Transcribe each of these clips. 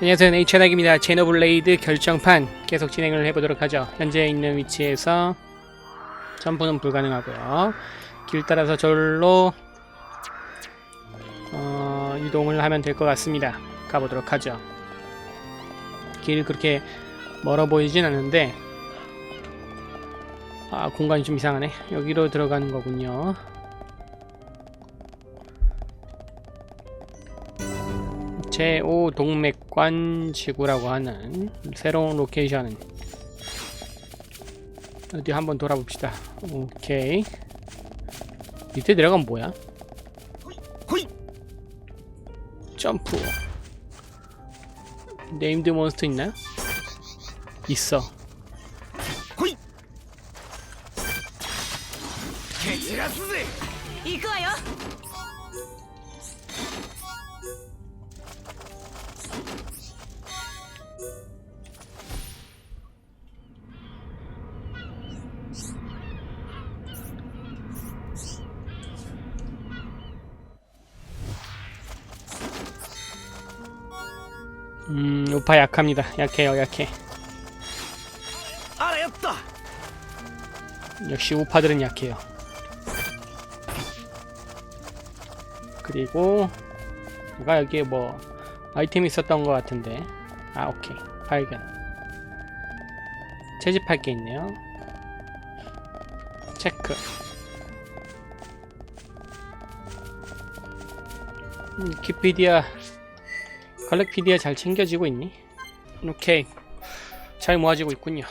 안녕하세요 네이처닥입니다. 제노블레이드 결정판 계속 진행을 해보도록 하죠. 현재 있는 위치에서 점프는 불가능하고요. 길 따라서 절로 어, 이동을 하면 될 것 같습니다. 가보도록 하죠. 길 그렇게 멀어 보이진 않는데 아 공간이 좀 이상하네. 여기로 들어가는 거군요 제5 동맥관 지구라고 하는 새로운 로케이션은 어디 한번 돌아봅시다. 오케이. 밑에 내려가면 뭐야? 점프. 네임드 몬스터 있나요? 있어. 蹴散 아파 약합니다. 약해요 약해. 알았다. 역시 우파들은 약해요. 그리고 뭐가 여기에 뭐 아이템이 있었던 것 같은데 아 오케이 발견 채집할 게 있네요 체크 음, 키피디아 갈렉피디아 잘 챙겨지고 있니? 오케이. 잘 모아지고 있군요.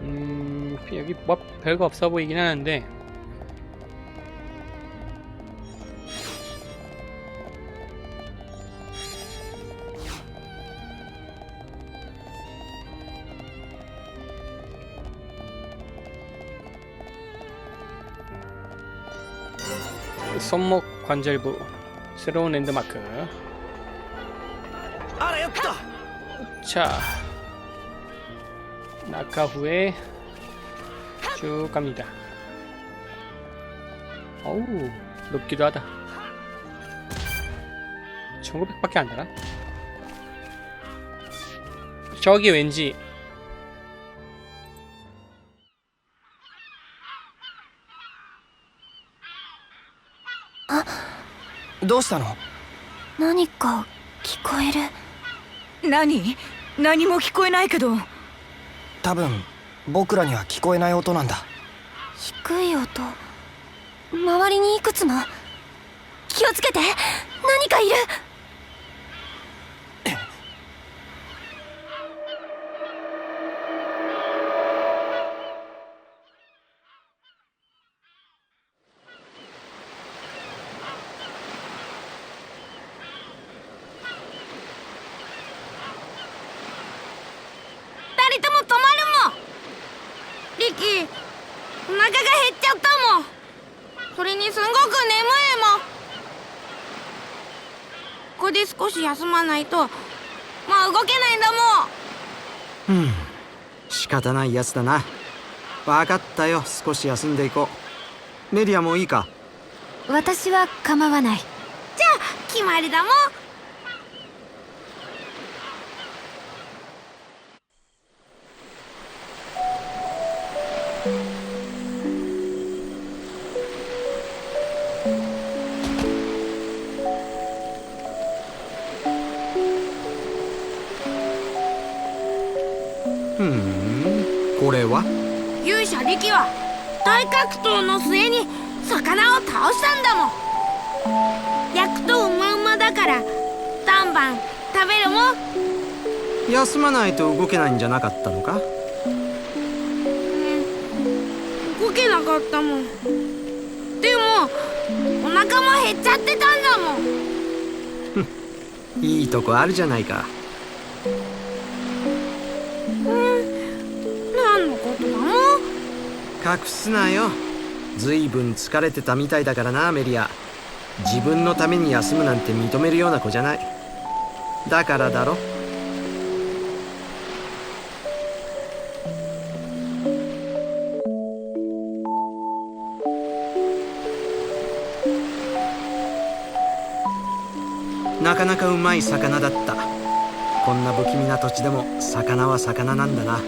음 여기 뭐 별거 없어 보이긴 하는데. 손목 관절부 새로운 랜드마크. 자 낙하 후에 쭉 갑니다. 어우 높기도 하다. 1900밖에 안되나? 저기 왠지 どうしたの？何か聞こえる。何？何も聞こえないけど。多分僕らには聞こえない音なんだ。低い音。周りにいくつも。気をつけて。何かいる二人とも止まるもんリキお腹が減っちゃったもんそれにすんごく眠いもんここで少し休まないと。もう動けないんだもん。うん。仕方ないやつだな。分かったよ。少し休んでいこう。メリアもいいか？私は構わない。じゃあ決まりだもんまないと動けないんじゃなかったのか？動けなかったもん。でもお腹も減っちゃってたんだもん。いいとこあるじゃないか。何のことだもん隠すなよ。ずいぶん疲れてたみたいだからなメリア。自分のために休むなんて認めるような子じゃない。だからだろかうまい魚だった。こんな不気味な土地でも魚は魚なんだな。そう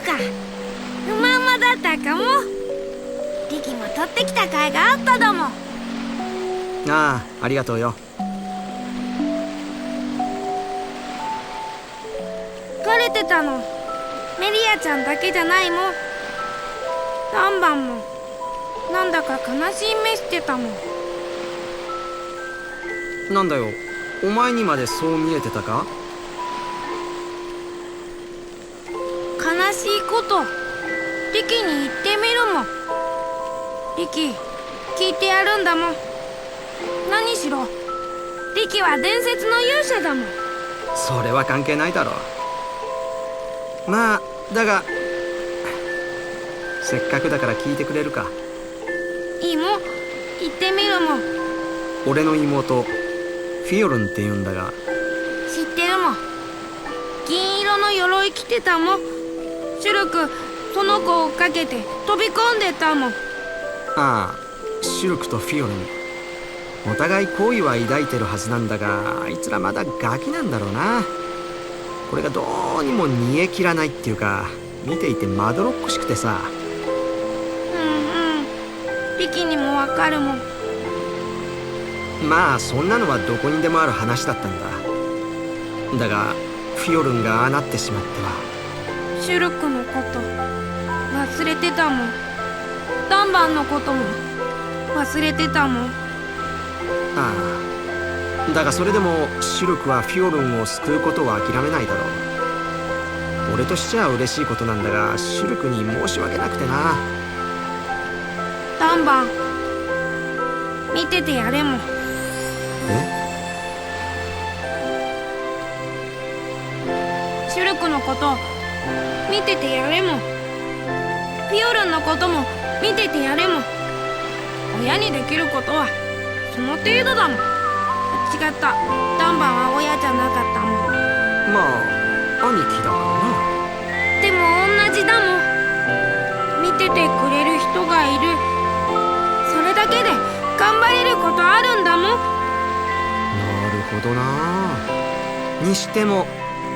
か。うまうまだったかも。リキも取ってきた甲斐があっただも。んああありがとうよ。疲れてたの。メリアちゃんだけじゃないも。んダンバンも。なんだか悲しい目してたもんなんだよ。お前にまでそう見えてたか？悲しいこと。リキに言ってみるも。んリキ聞いてやるんだもん。何しろリキは伝説の勇者だもん。それは関係ないだろ。うまあだがせっかくだから聞いてくれるか。いいもん言ってみるも。ん俺の妹フィオルンって言うんだが。知ってるもん。銀色の鎧着てたもん。シュルクその子を追っかけて飛び込んでたもん。ああシュルクとフィオルン。お互い好意は抱いてるはずなんだがあいつらまだガキなんだろうな。これがどうにも煮え切らないっていうか見ていてまどろっこしくてさ。うんうん。リキにもわかるもんまあそんなのはどこにでもある話だったんだ。だがフィオルンがああなってしまっては。シュルクのこと忘れてたもん。ダンバンのことも忘れてたもん。ああ。だがそれでもシュルクはフィオルンを救うことは諦めないだろう。俺としちゃ嬉しいことなんだがシュルクに申し訳なくてな。ダンバン。見ててやれもんえ？シュルクのこと見ててやれも。んピオルンのことも見ててやれも。ん親にできることはその程度だもん。違った。ダンバンは親じゃなかったもん。まあ兄貴だからでも同じだもん。見ててくれる人がいる。それだけで頑張れることあるんだもんほどな。にしても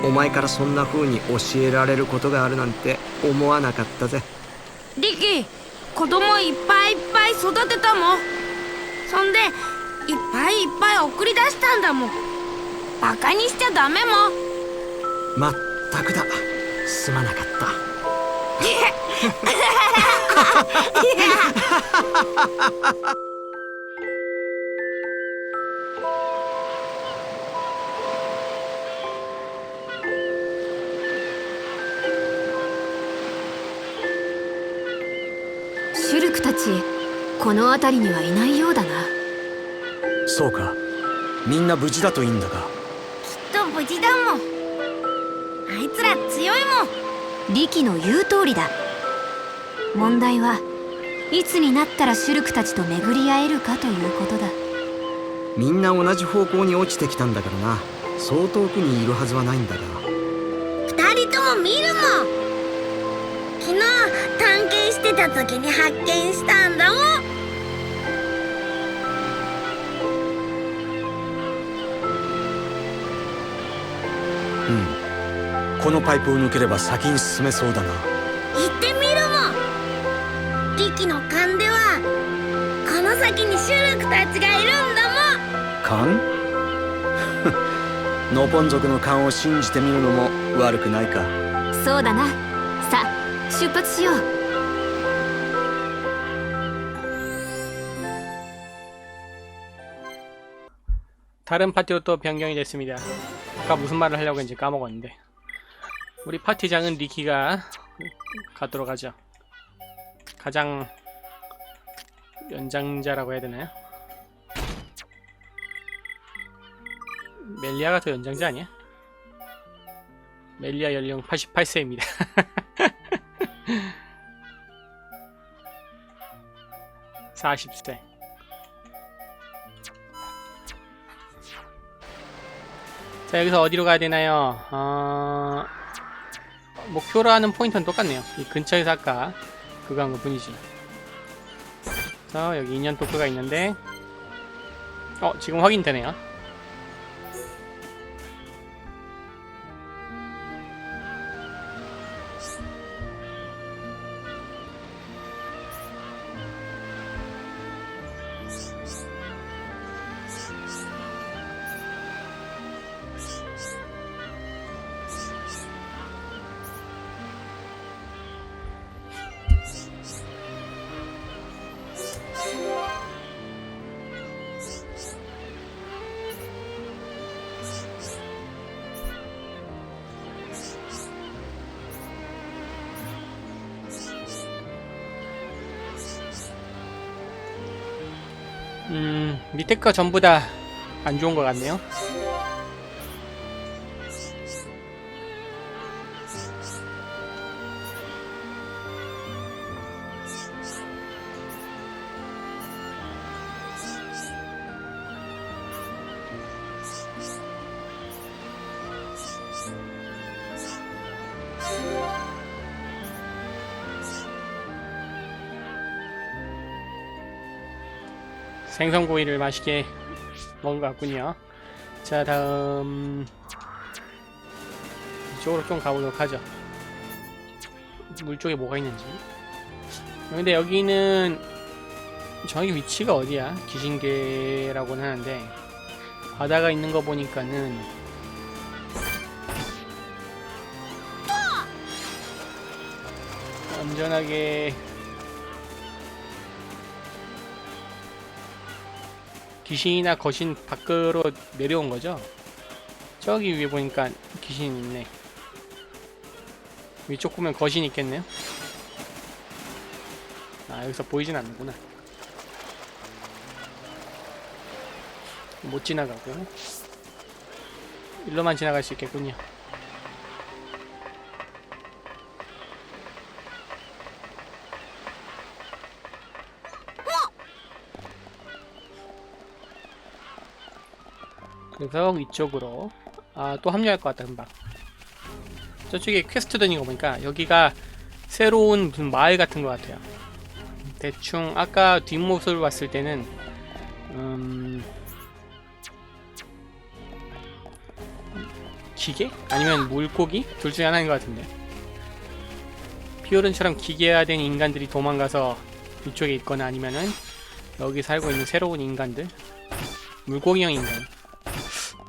お前からそんな風に教えられることがあるなんて思わなかったぜ。リキ子供いっぱいいっぱい育てたも。んそんでいっぱいいっぱい送り出したんだもん。バカにしちゃダメも。んまったくだ。すまなかった。シ この辺りにはいないようだな。そうか。みんな無事だといいんだが。きっと無事だもん。あいつら強いもん。リキの言う通りだ。問題はいつになったらシュルクたちと巡り合えるかということだ。みんな同じ方向に落ちてきたんだからな。そう遠くにいるはずはないんだが。二人とも見るもん。昨日探検してた時に発見したんだもんうんこのパイプを抜ければ先に進めそうだな行ってみるもんリキの勘ではこの先にシュルクたちがいるんだ勘ノポン族の勘を信じてみるのも悪くないかそうだなさあ出発しよう 다른 파티로 또 변경이 됐습니다. 아까 무슨 말을 하려고 했는지 까먹었는데. 우리 파티장은 리키가 가도록 하죠. 가장 연장자라고 해야 되나요? 멜리아가 더 연장자 아니야? 멜리아 연령 88세입니다. (40세) 자 여기서 어디로 가야 되나요? 어... 목표로 하는 포인트는 똑같네요. 이 근처에서 아까 그거 한 것 뿐이지. 자 여기 인연 토크가 있는데 어 지금 확인되네요. 음 밑에 거 전부 다 안 좋은 것 같네요. 생선구이를 맛있게 먹은 것 같군요. 자, 다음 이쪽으로 좀 가보도록 하죠. 물 쪽에 뭐가 있는지. 근데 여기는 정확히 위치가 어디야? 기신계라고는 하는데 바다가 있는 거 보니까는 안전하게 귀신이나 거신 밖으로 내려온 거죠? 저기 위에 보니까 귀신 있네. 위쪽 보면 거신 있겠네요. 아 여기서 보이진 않는구나. 못 지나가고 일로만 지나갈 수 있겠군요. 그래서 이쪽으로. 아 또 합류할 것 같다 금방. 저쪽에 퀘스트 드는 거 보니까 여기가 새로운 무슨 마을 같은 것 같아요. 대충 아까 뒷모습을 봤을 때는 음 기계? 아니면 물고기? 둘 중에 하나인 것 같은데. 피오른처럼 기계화된 인간들이 도망가서 이쪽에 있거나 아니면은 여기 살고 있는 새로운 인간들. 물고기형 인간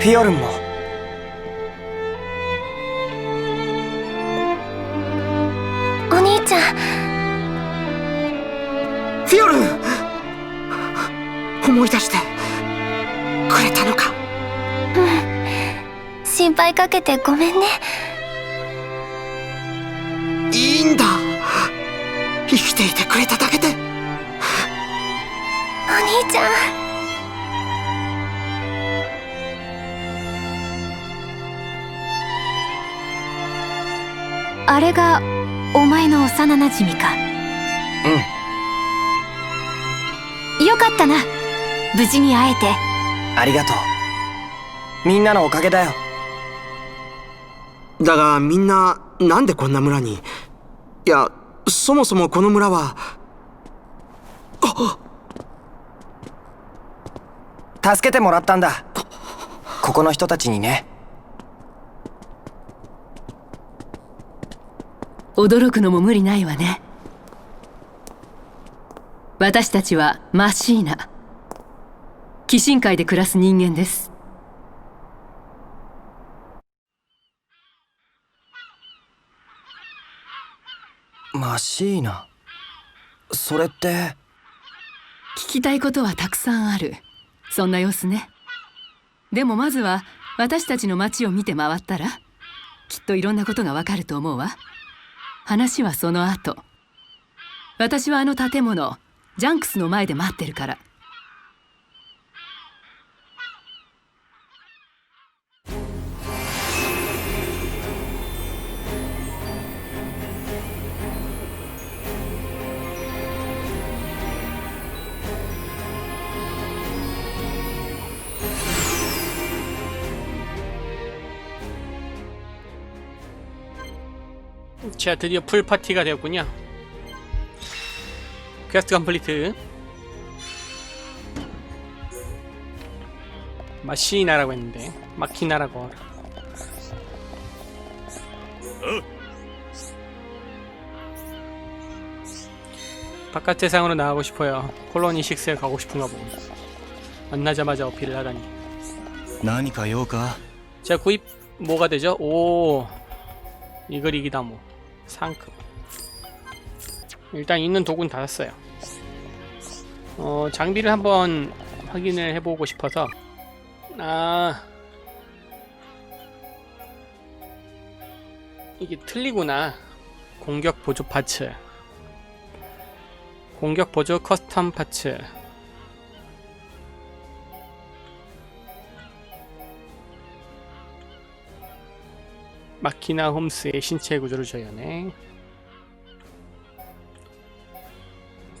フィオルンもお兄ちゃんフィオルン思い出してくれたのか心配かけてごめんねいいんだ生きていてくれただけでお兄ちゃんあれがお前の幼なじみか？うん。よかったな。無事に会えて。ありがとう。みんなのおかげだよ。だがみんななんでこんな村に？いやそもそもこの村は。助けてもらったんだ。ここの人たちにね驚くのも無理ないわね。私たちはマシーナ。鬼神界で暮らす人間です。マシーナ？それって？聞きたいことはたくさんある。そんな様子ね。でもまずは私たちの街を見て回ったらきっといろんなことがわかると思うわ話はその後。私はあの建物ジャンクスの前で待ってるから「 자 드디어 풀파티가 되었군요. 퀘스트 컴플리트. 마시나라고 했는데 마키나라고. 하라 바깥 세상으로 나가고 싶어요. 콜로니 식스에 가고 싶은가 보군 뭐. 만나자마자 어필을 하다니. 제가 구입 뭐가 되죠? 오 이글이기다 뭐. 상큼 일단 있는 도구는 다 샀어요. 어 장비를 한번 확인을 해보고 싶어서. 아. 이게 틀리구나. 공격 보조 파츠. 공격 보조 커스텀 파츠 마키나 홈스의 신체 구조를 재현해.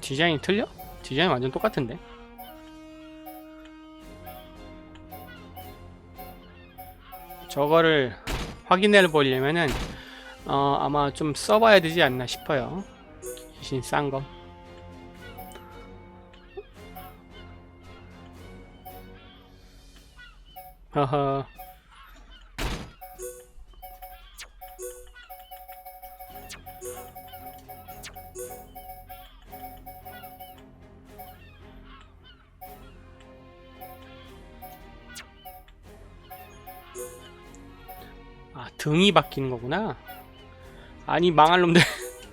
디자인이 틀려? 디자인 완전 똑같은데? 저거를 확인해 보려면은 어, 아마 좀 써봐야 되지 않나 싶어요. 대신 싼거. 허허 등이 바뀌는 거구나. 아니 망할 놈들.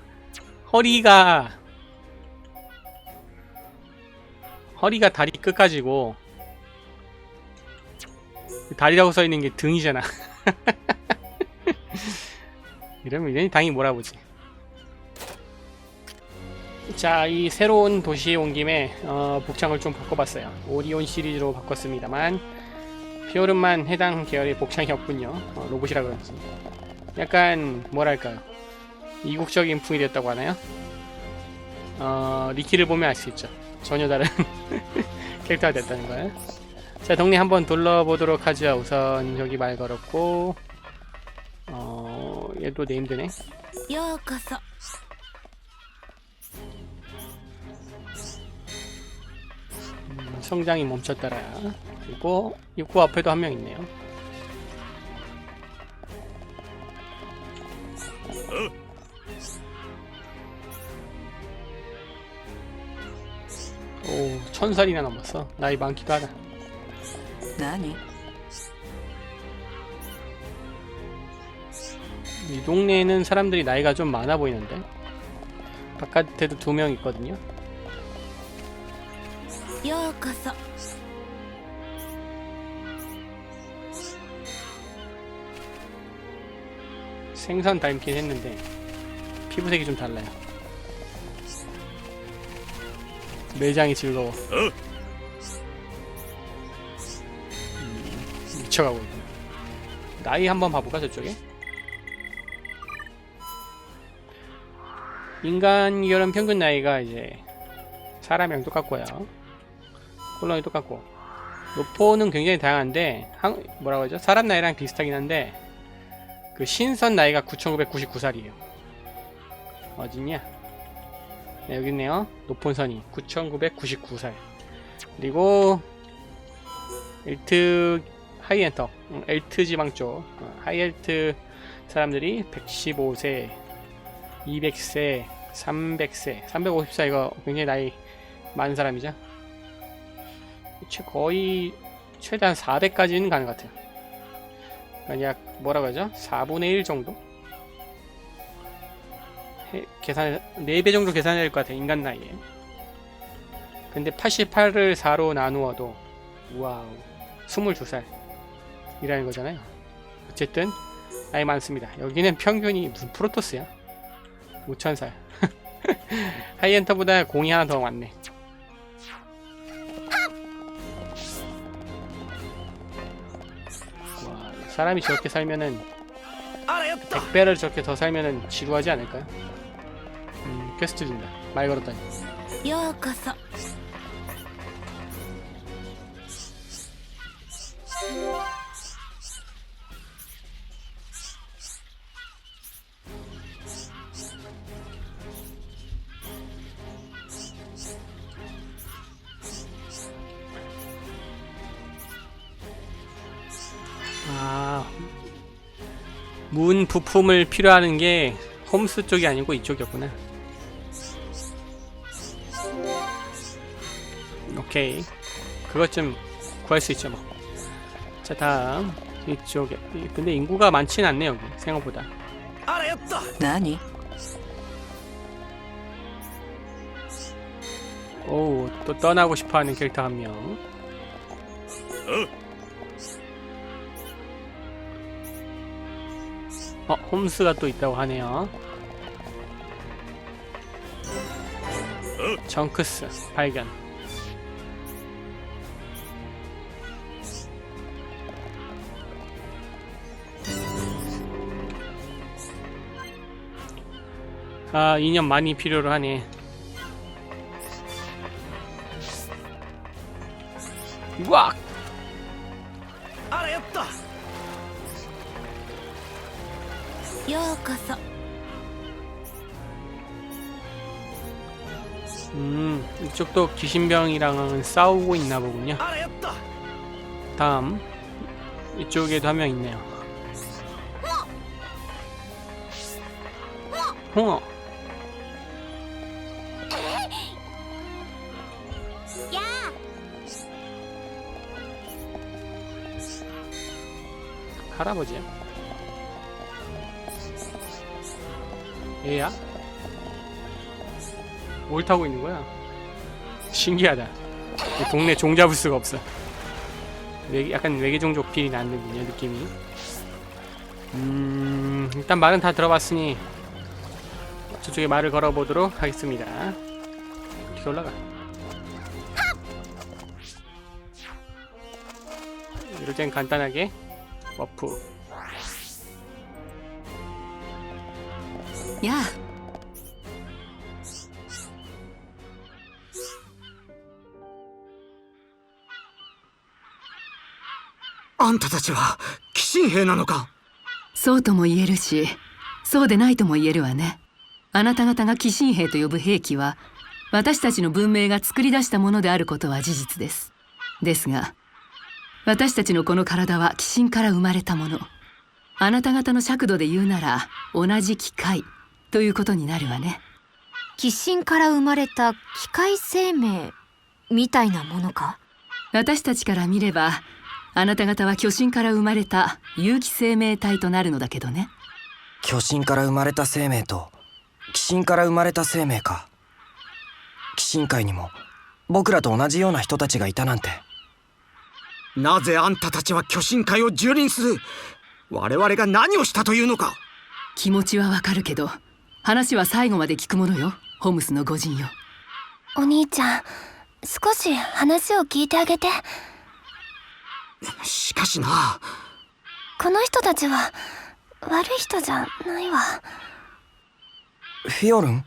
허리가 허리가 다리 끝까지고 다리라고 써 있는 게 등이잖아. 이러면 이러니 당연히 몰아보지? 자 이 새로운 도시에 온 김에 어, 복장을 좀 바꿔봤어요. 오리온 시리즈로 바꿨습니다만 비오름만 해당 계열의 복장이 없군요. 어, 로봇이라 그랬습니다. 약간 뭐랄까요. 이국적인 풍이 됐다고 하나요? 어, 리키를 보면 알 수 있죠. 전혀 다른 캐릭터가 됐다는 걸. 자, 동네 한번 둘러보도록 하죠. 우선 여기 말 걸었고, 어, 얘도 네임드네. 요거서. 성장이 멈췄더라. 그리고 입구 앞에도 한 명 있네요. 오, 천 살이나 넘었어. 나이 많기도 하다. 何이 동네에는 사람들이 나이가 좀 많아 보이는데 바깥에도 두 명 있거든요. ようこそ 생선 닮긴 했는데 피부색이 좀 달라요. 매장이 즐거워. 음, 미쳐가고 있네. 나이 한번 봐볼까 저쪽에? 인간 계열은 평균 나이가 이제 사람이랑 똑같고요. 콜론이 똑같고 노포는 굉장히 다양한데 한, 뭐라고 하죠? 사람 나이랑 비슷하긴 한데 그 신선 나이가 9,999살이에요. 어딨냐? 네, 여기 있네요. 높은 선이 9,999살. 그리고 엘트 하이엔터, 음, 엘트 지방 쪽 어, 하이엘트 사람들이 115세, 200세, 300세, 350세 이거 굉장히 나이 많은 사람이죠. 최- 거의 최대한 400까지는 가는 것 같아요. 만약 뭐라고 하죠? 4분의 1 정도? 해- 계산 4배 정도 계산해야 될 것 같아요. 인간 나이에. 근데 88을 4로 나누어도 와우 22살 이라는 거잖아요. 어쨌든 나이 많습니다. 여기는 평균이 무슨 프로토스야? 5천살 하이엔터보다 공이 하나 더 많네. 사람이 저렇게 살면은 100배를 저렇게 더 살면은 지루하지 않을까요? 음, 퀘스트 준다. 말 걸었다니. 요코소. 문 부품을 필요하는 게 홈스 쪽이 아니고 이쪽이었구나. 오케이. 그것 좀 구할 수 있죠, 뭐. 자, 다음. 이쪽에. 근데 인구가 많진 않네, 여기. 생각보다. 알았다. 나니? 오우, 또 떠나고 싶어 하는 캐릭터 한 명. 어? 홈스가 또 있다고 하네요. 정크스 발견. 아 인연 많이 필요로 하네. 꽉! あようこそ 음, 이쪽도 귀신병이랑은 싸우고 있나 보군요. あらよっと 다음 이쪽에도 한 명 있네요. 홍어. や 할아버지야? 얘야? 뭘 타고 있는 거야? 신기하다. 이 동네 종 잡을 수가 없어. 외계, 약간 외계 종족 필이 나는군요, 느낌이. 음, 일단 말은 다 들어봤으니 저쪽에 말을 걸어보도록 하겠습니다. 어떻게 올라가? 이럴 땐 간단하게 워프 やあ。あんたたちは鬼神兵なのか？そうとも言えるしそうでないとも言えるわね。あなた方が鬼神兵と呼ぶ兵器は私たちの文明が作り出したものであることは事実です。ですが私たちのこの体は鬼神から生まれたもの。あなた方の尺度で言うなら同じ機械ということになるわね。鬼神から生まれた機械生命みたいなものか？私たちから見ればあなた方は巨神から生まれた有機生命体となるのだけどね。巨神から生まれた生命と鬼神から生まれた生命か。鬼神界にも僕らと同じような人たちがいたなんて。なぜあんたたちは巨神界を蹂躙する？我々が何をしたというのか？気持ちはわかるけど話は最後まで聞くものよ。ホムスの御人よお兄ちゃん少し話を聞いてあげて。しかしな。この人たちは悪い人じゃないわ。フィオルン？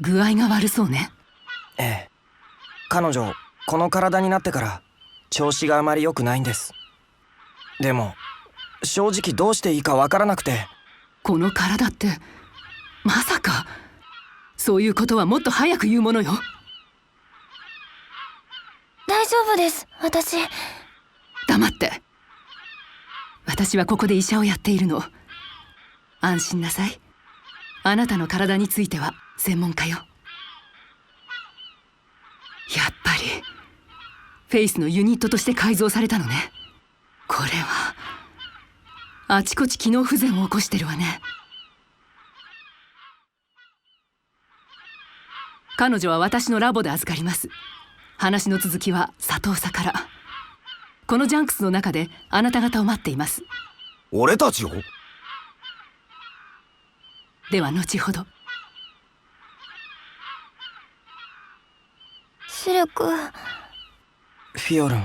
具合が悪そうね。ええ。彼女この体になってから調子があまり良くないんです。でも正直どうしていいかわからなくて。この体ってまさか。そういうことはもっと早く言うものよ。大丈夫です。私。黙って。私はここで医者をやっているの。安心なさい。あなたの体については専門家よ。やっぱりフェイスのユニットとして改造されたのね。これはあちこち機能不全を起こしてるわね。彼女は私のラボで預かります。話の続きは佐藤さから。このジャンクスの中であなた方を待っています。俺たちを？では後ほど。シルク。フィオルン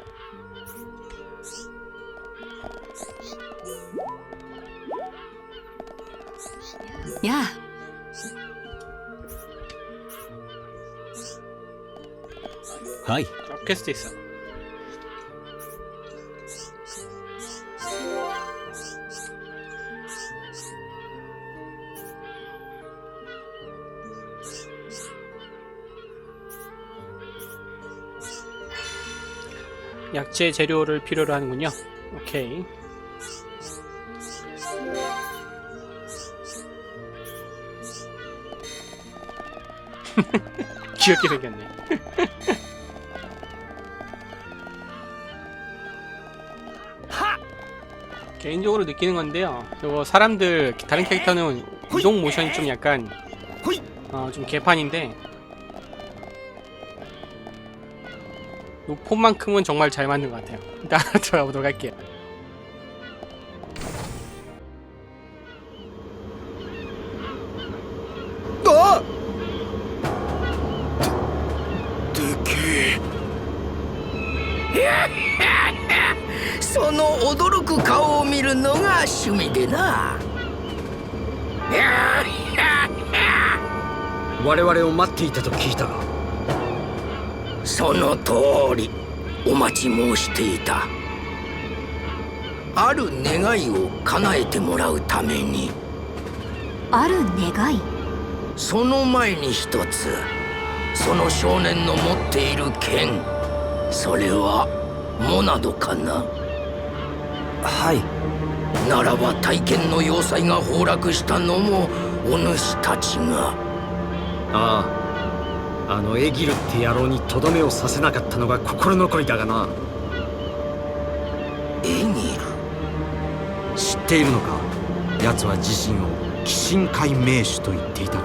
야! 하이. 퀘스트 있어. 약재 재료를 필요로 하는군요. 오케이. 귀엽게 생겼네. 개인적으로 느끼는 건데요. 이거 사람들 다른 캐릭터는 이동 모션이 좀 약간 어, 좀 개판인데 이 폰만큼은 정말 잘 만든 것 같아요. 일단 들어가 보도록 할게요. 趣味でな。我々を待っていたと聞いたが。その通り。お待ち申していた。ある願いを叶えてもらうために。ある願い。その前に一つ。その少年の持っている剣。それはモナドかな。はいならば大剣の要塞が崩落したのもお主たちが。あああのエギルって野郎にとどめをさせなかったのが心残りだがな。エギル？知っているのか？奴は自身を鬼神界名手と言っていたが。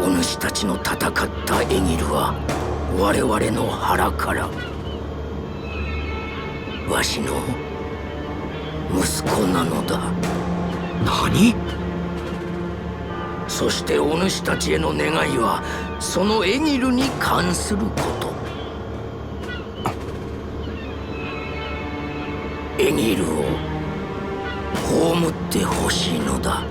お主たちの戦ったエギルは我々の腹から。わしの息子なのだ。何？そしてお主たちへの願いはそのエギルに関すること。エギルを葬ってほしいのだ